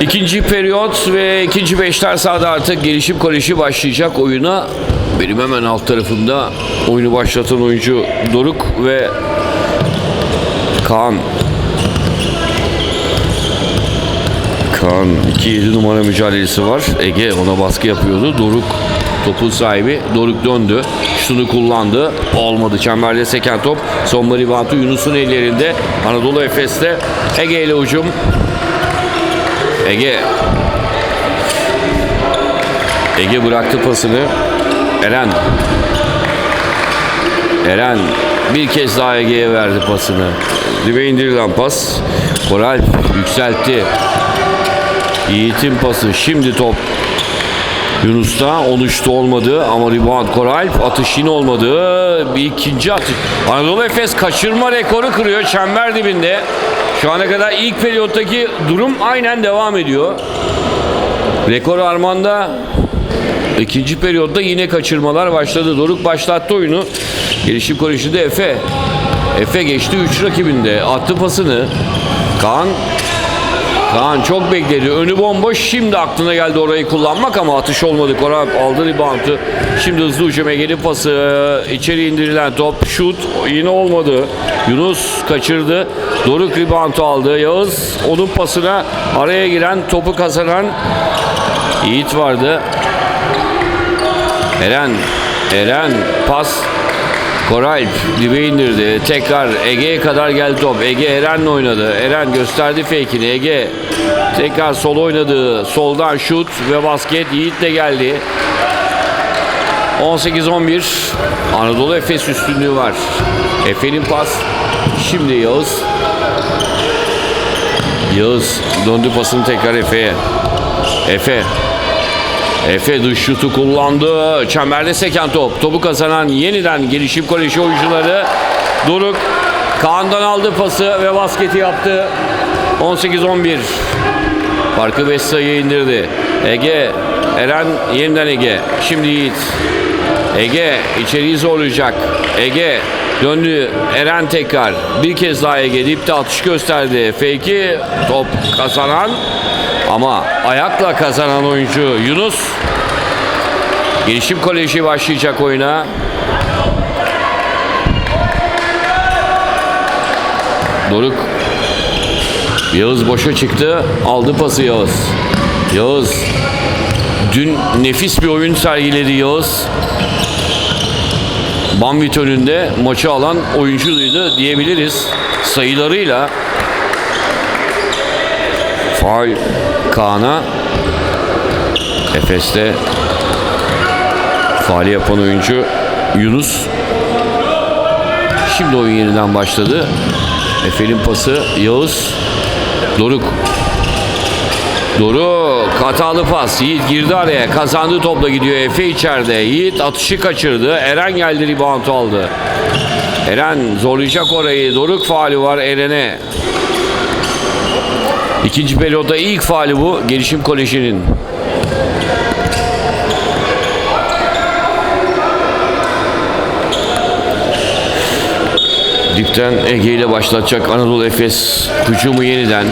İkinci periyot ve ikinci beşler sahada artık gelişim koleji başlayacak oyuna. Benim hemen alt tarafımda oyunu başlatan oyuncu Doruk ve Kaan. Kaan 2-7 numara mücadelesi var. Ege ona baskı yapıyordu. Doruk topun sahibi. Doruk döndü. Şunu kullandı. Olmadı. Çemberde seken top. Son reboundu Yunus'un ellerinde. Anadolu Efes'te Ege ile hücum. Ege Ege bıraktı pasını. Eren Eren bir kez daha Ege'ye verdi pasını. Dibe indirilen pas. Koral yükseltti. Yiğit'in pası. Şimdi top Yunus'ta 13'te olmadı ama rebound Koralp atış yine olmadı. Bir ikinci atış. Anadolu Efes kaçırma rekoru kırıyor çember dibinde. Şu ana kadar ilk periyottaki durum aynen devam ediyor. Rekor Arman'da ikinci periyotta yine kaçırmalar başladı. Doruk başlattı oyunu. Gelişim kolejinde Efe. Efe geçti 3 rakibinde. Attı pasını. Kaan Kaan çok bekledi. Önü bomboş. Şimdi aklına geldi orayı kullanmak ama atış olmadı. Koray aldı reboundu. Şimdi hızlı hücuma gelip pası. içeri indirilen top. Şut yine olmadı. Yunus kaçırdı. Doruk reboundu aldı. Yağız onun pasına araya giren topu kazanan Yiğit vardı. Eren Eren pas Koray dibe indirdi. Tekrar Ege'ye kadar geldi top. Ege Eren'le oynadı. Eren gösterdi fake'ini. Ege tekrar sol oynadı. Soldan şut ve basket Yiğit de geldi. 18-11 Anadolu Efes üstünlüğü var. Efe'nin pas. Şimdi Yağız. Yağız döndü pasını tekrar Efe'ye. Efe Efe dış şutu kullandı. Çemberde seken top. Topu kazanan yeniden gelişim koleji oyuncuları. Doruk Kaan'dan aldı pası ve basketi yaptı. 18-11. Farkı 5 sayıya indirdi. Ege, Eren yeniden Ege. Şimdi Yiğit. Ege içeriği zorlayacak. Ege döndü. Eren tekrar. Bir kez daha Ege dipte atış gösterdi. Fake'i top kazanan ama ayakla kazanan oyuncu Yunus. Gelişim Koleji başlayacak oyuna. Doruk. Yağız boşa çıktı. Aldı pası Yağız. Yağız. Dün nefis bir oyun sergiledi Yağız. Bambit önünde maçı alan oyuncuydu diyebiliriz. Sayılarıyla Faal Kaan'a. Efes'te faali yapan oyuncu Yunus. Şimdi oyun yeniden başladı. Efe'nin pası Yağız. Doruk. Doruk hatalı pas. Yiğit girdi araya. Kazandığı topla gidiyor. Efe içeride. Yiğit atışı kaçırdı. Eren geldi rebound aldı. Eren zorlayacak orayı. Doruk faali var Eren'e İkinci periyoda ilk faali bu. Gelişim Koleji'nin. Dipten Ege ile başlatacak Anadolu Efes hücumu yeniden.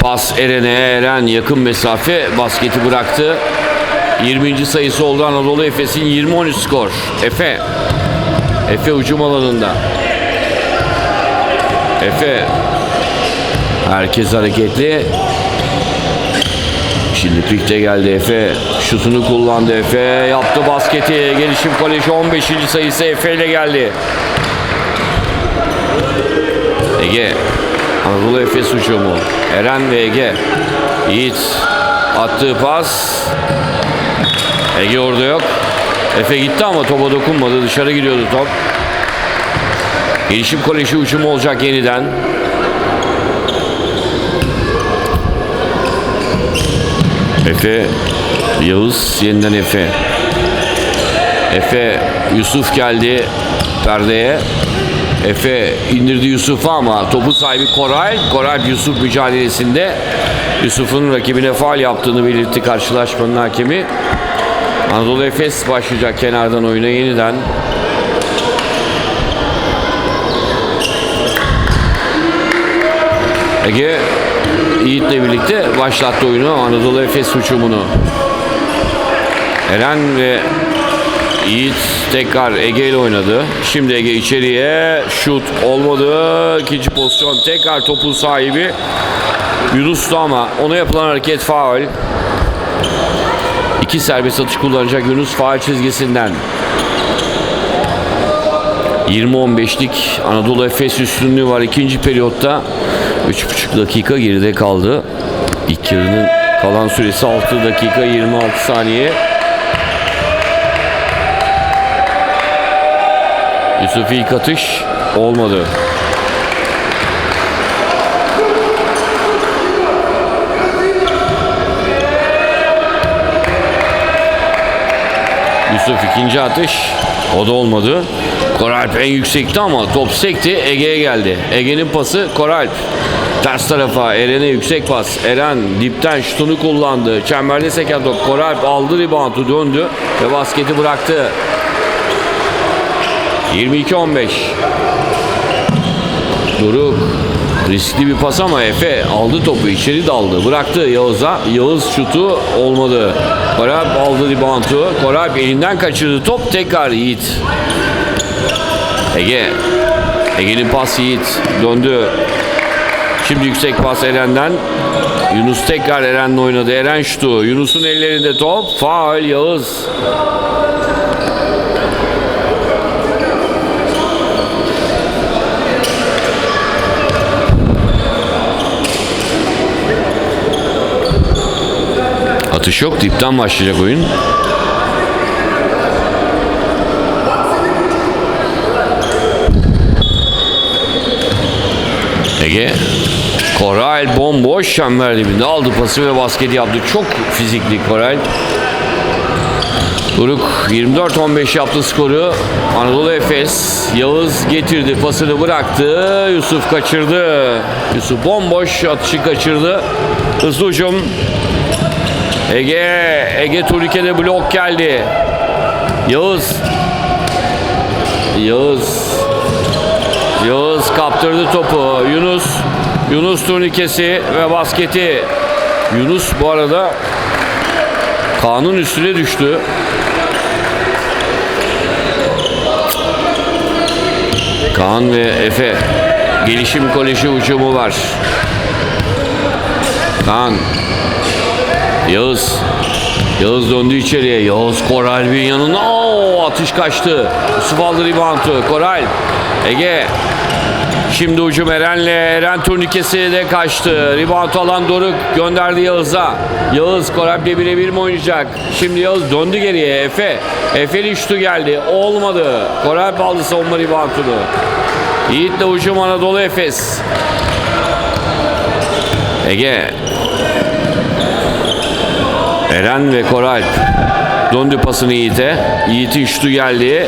Pas Eren'e Eren yakın mesafe basketi bıraktı. 20. sayısı oldu Anadolu Efes'in 20-13 skor. Efe. Efe hücum alanında. Efe Herkes hareketli. Şimdi pikte geldi Efe. Şutunu kullandı Efe. Yaptı basketi. Gelişim Koleji 15. sayısı Efe ile geldi. Ege. Anadolu Efes hücumu. Eren ve Ege. Yiğit. Attığı pas. Ege orada yok. Efe gitti ama topa dokunmadı. Dışarı gidiyordu top. Gelişim Koleji hücumu olacak yeniden. Efe Yağız yeniden Efe. Efe Yusuf geldi perdeye. Efe indirdi Yusuf'u ama topu sahibi Koray. Koray Yusuf mücadelesinde Yusuf'un rakibine faal yaptığını belirtti karşılaşmanın hakemi. Anadolu Efes başlayacak kenardan oyuna yeniden. Ege Yiğit'le birlikte başlattı oyunu Anadolu Efes hücumunu. Eren ve Yiğit tekrar Ege ile oynadı. Şimdi Ege içeriye şut olmadı. İkinci pozisyon tekrar topun sahibi Yunus'tu ama ona yapılan hareket faul. İki serbest atış kullanacak Yunus faul çizgisinden. 20-15'lik Anadolu Efes üstünlüğü var ikinci periyotta. 3,5 dakika geride kaldı. İlk yarının kalan süresi 6 dakika 26 saniye. Yusuf ilk atış olmadı. Yusuf ikinci atış. O da olmadı. Koralp en yüksekti ama top sekti. Ege'ye geldi. Ege'nin pası Koralp. Ters tarafa Eren'e yüksek pas. Eren dipten şutunu kullandı. Çemberde seken top. Koralp aldı reboundu döndü ve basketi bıraktı. 22-15. Doruk riskli bir pas ama Efe aldı topu içeri daldı. Bıraktı Yağız'a. Yağız şutu olmadı. Koralp aldı reboundu. Koralp elinden kaçırdı top. Tekrar Yiğit. Ege. Ege'nin pas Yiğit. Döndü. Şimdi yüksek pas Eren'den. Yunus tekrar Eren'le oynadı. Eren şutu. Yunus'un ellerinde top. Faul Yağız. Atış yok. Dipten başlayacak oyun. Ege Koral bomboş çember dibinde aldı pası ve basket yaptı. Çok fizikli Koral. Uruk 24-15 yaptı skoru. Anadolu Efes Yağız getirdi pasını bıraktı. Yusuf kaçırdı. Yusuf bomboş atışı kaçırdı. Hızlı hücum. Ege Ege Turnike'de blok geldi. Yağız Yağız Yağız kaptırdı topu. Yunus Yunus turnikesi ve basketi. Yunus bu arada Kaan'ın üstüne düştü. Kaan ve Efe gelişim koleji ucumu var. Kaan Yağız Yağız döndü içeriye. Yağız Koralp'in yanına. Oo, atış kaçtı. Yusuf aldı reboundu. Koral. Ege. Şimdi ucum Eren'le. Eren turnikesi de kaçtı. Rebound alan Doruk gönderdi Yağız'a. Yağız Koralp'le birebir mi oynayacak? Şimdi Yağız döndü geriye. Efe. Efe'nin şutu geldi. Olmadı. Koralp aldı savunma reboundunu. Yiğit'le ucum Anadolu Efes. Ege. Eren ve Koralp döndü pasını Yiğit'e. Yiğit'in şutu geldi.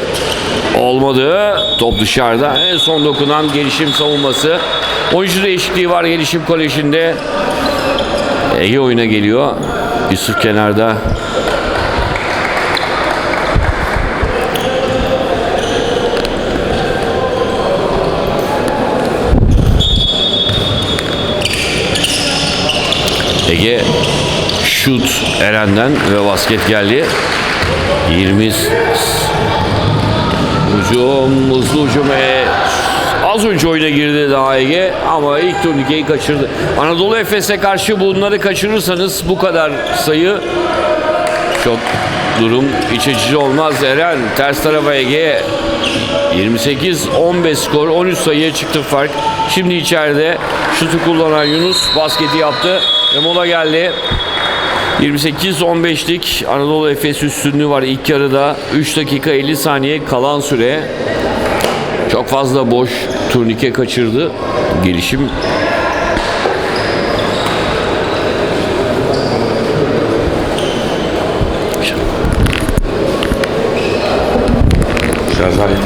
Olmadı. Top dışarıda. En son dokunan gelişim savunması. Oyuncu değişikliği var gelişim kolejinde. Ege oyuna geliyor. Yusuf kenarda. Ege şut Eren'den ve basket geldi. 20 hücum, hızlı hücum e, az önce oyuna girdi daha Ege ama ilk turnikeyi kaçırdı. Anadolu Efes'e karşı bunları kaçırırsanız bu kadar sayı çok durum iç açıcı olmaz. Eren ters tarafa Ege 28-15 skor 13 sayıya çıktı fark. Şimdi içeride şutu kullanan Yunus basketi yaptı ve mola geldi. 28-15'lik Anadolu Efes üstünlüğü var ilk yarıda. 3 dakika 50 saniye kalan süre. Çok fazla boş turnike kaçırdı. Gelişim Şarj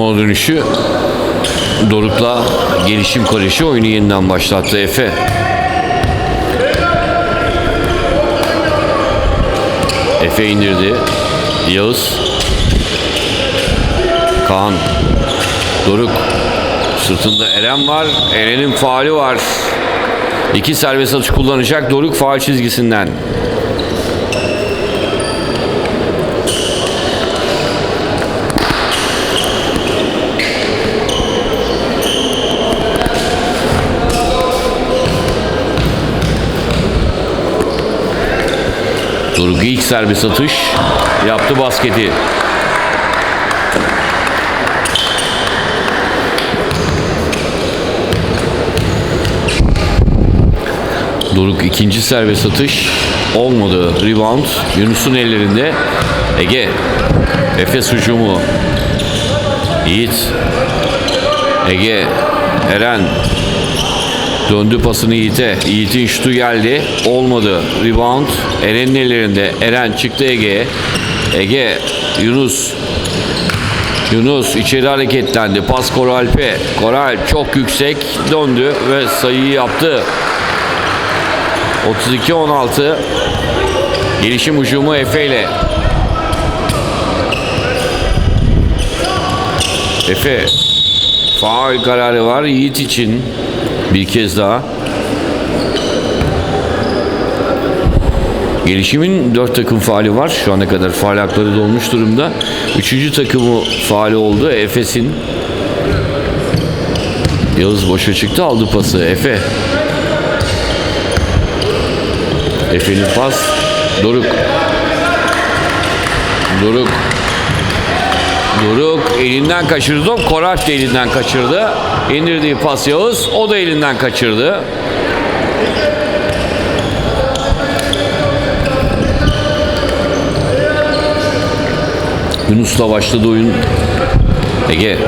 Mola dönüşü Doruk'la gelişim koleji oyunu yeniden başlattı Efe. Efe indirdi. Yağız. Kaan. Doruk. Sırtında Eren var. Eren'in faali var. İki serbest atış kullanacak Doruk faal çizgisinden. Doruk ilk serbest atış yaptı basketi. Doruk ikinci serbest atış olmadı. Rebound Yunus'un ellerinde. Ege. Efes hücumu. Yiğit. Ege. Eren. Döndü pasını Yiğit'e. Yiğit'in şutu geldi. Olmadı. Rebound Eren'in ellerinde. Eren çıktı Ege'ye. Ege. Yunus. Yunus içeri hareketlendi. Pas Koralp'e. Koralp çok yüksek döndü ve sayıyı yaptı. 32-16 Gelişim hücumu Efe ile Efe Faal kararı var Yiğit için Bir kez daha Gelişimin 4 takım faali var. Şu ana kadar faal hakları dolmuş durumda. Üçüncü takımı faali oldu. Efes'in Yağız boşa çıktı aldı pası. Efe Efe'nin pas. Doruk. Doruk. Doruk elinden kaçırdı. top. Koraç da elinden kaçırdı. İndirdiği pas Yağız. O da elinden kaçırdı. Yunus'la başladı oyun. Ege.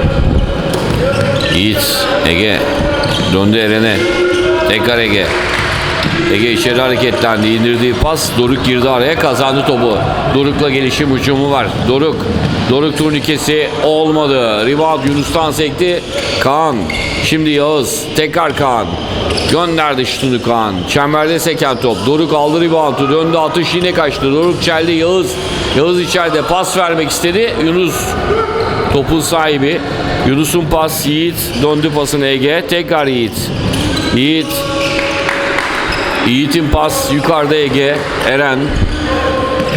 Yiğit. Ege. Döndü Eren'e. Tekrar Ege. Ege içeri hareketlendi. indirdiği pas. Doruk girdi araya kazandı topu. Doruk'la gelişim hücumu var. Doruk. Doruk turnikesi olmadı. Rebound Yunus'tan sekti. Kaan. Şimdi Yağız. Tekrar Kaan. Gönderdi şutunu Kaan. Çemberde seken top. Doruk aldı reboundu. Döndü atış yine kaçtı. Doruk çeldi Yağız. Yağız içeride pas vermek istedi. Yunus topun sahibi. Yunus'un pas Yiğit. Döndü pasını Ege. Tekrar Yiğit. Yiğit Yiğit'in pas yukarıda Ege. Eren.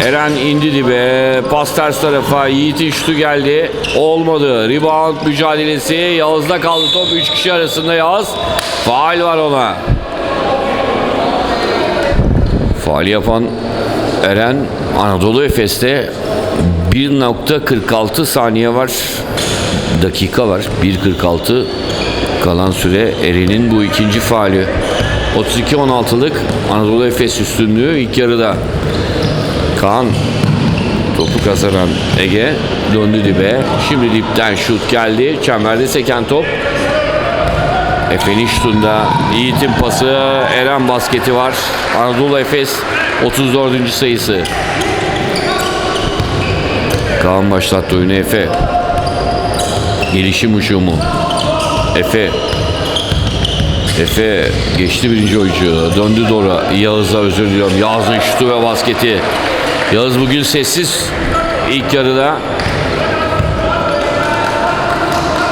Eren indi dibe. Pas ters tarafa. Yiğit'in şutu geldi. Olmadı. Rebound mücadelesi. Yağız'da kaldı top. 3 kişi arasında Yağız. Faal var ona. Faal yapan Eren Anadolu Efes'te 1.46 saniye var. Dakika var. 1.46 kalan süre Eren'in bu ikinci faali. 32-16'lık Anadolu Efes üstünlüğü ilk yarıda. Kaan topu kazanan Ege döndü dibe. Şimdi dipten şut geldi. Çemberde seken top. Efe'nin şutunda Yiğit'in pası Eren basketi var. Anadolu Efes 34. sayısı. Kaan başlattı oyunu Efe. Gelişim hücumu. Efe Efe geçti birinci oyuncu. Döndü doğru. Yağız'a özür diliyorum. Yağız'ın şutu ve basketi. Yağız bugün sessiz. İlk yarıda.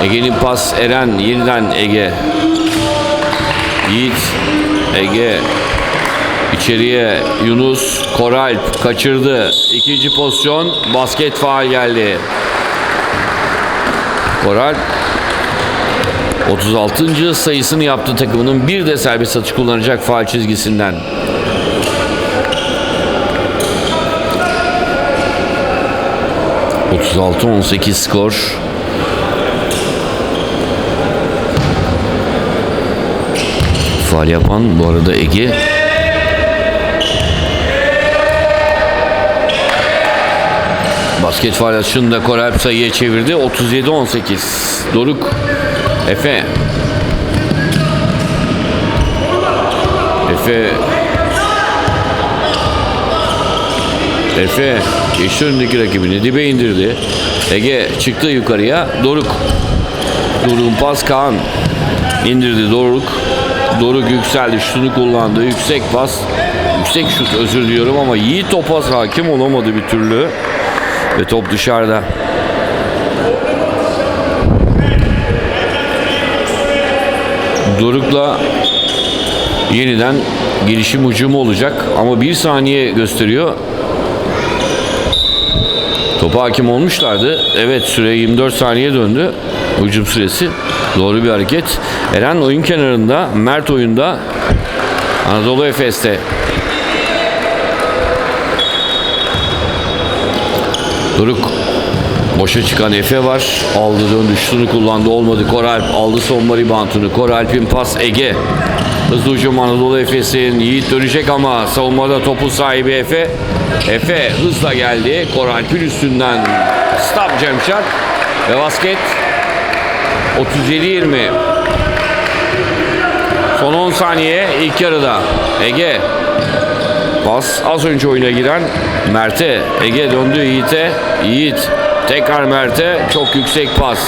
Ege'nin pas Eren. Yeniden Ege. Yiğit. Ege. İçeriye Yunus Koralp kaçırdı. İkinci pozisyon basket faal geldi. Koralp 36. sayısını yaptı takımının bir de serbest atış kullanacak faal çizgisinden. ...36-18 skor. Faal yapan bu arada Ege. Basket faal atışında Koralp sayıya çevirdi. 37-18. Doruk Efe. Efe. Efe. Geçti önündeki rakibini dibe indirdi. Ege çıktı yukarıya. Doruk. Doruk'un pas Kaan. İndirdi Doruk. Doruk yükseldi. Şutunu kullandı. Yüksek pas. Yüksek şut özür diliyorum ama Yiğit topa hakim olamadı bir türlü. Ve top dışarıda. Doruk'la yeniden gelişim hücumu olacak ama bir saniye gösteriyor. Topa hakim olmuşlardı. Evet süre 24 saniye döndü. Hücum süresi. Doğru bir hareket. Eren oyun kenarında. Mert oyunda. Anadolu Efes'te. Doruk. Boşa çıkan Efe var. Aldı döndü şutunu kullandı olmadı. Koralp aldı savunma ribantını. Koralp'in pas Ege. Hızlı hücum Anadolu Efes'in. Yiğit dönecek ama savunmada topu sahibi Efe. Efe hızla geldi. Koralp'in üstünden stop shot ve basket 37-20. Son 10 saniye ilk yarıda. Ege Pas az önce oyuna giren Mert'e. Ege döndü Yiğit'e. Yiğit tekrar Mert'e. Çok yüksek pas.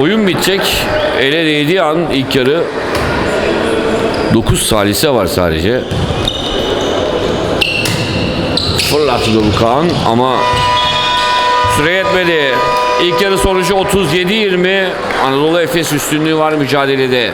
Oyun bitecek. Ele değdiği an ilk yarı 9 salise var sadece. Fırlattı Dorukhan ama süre yetmedi. İlk yarı sonucu 37-20. Anadolu Efes üstünlüğü var mücadelede.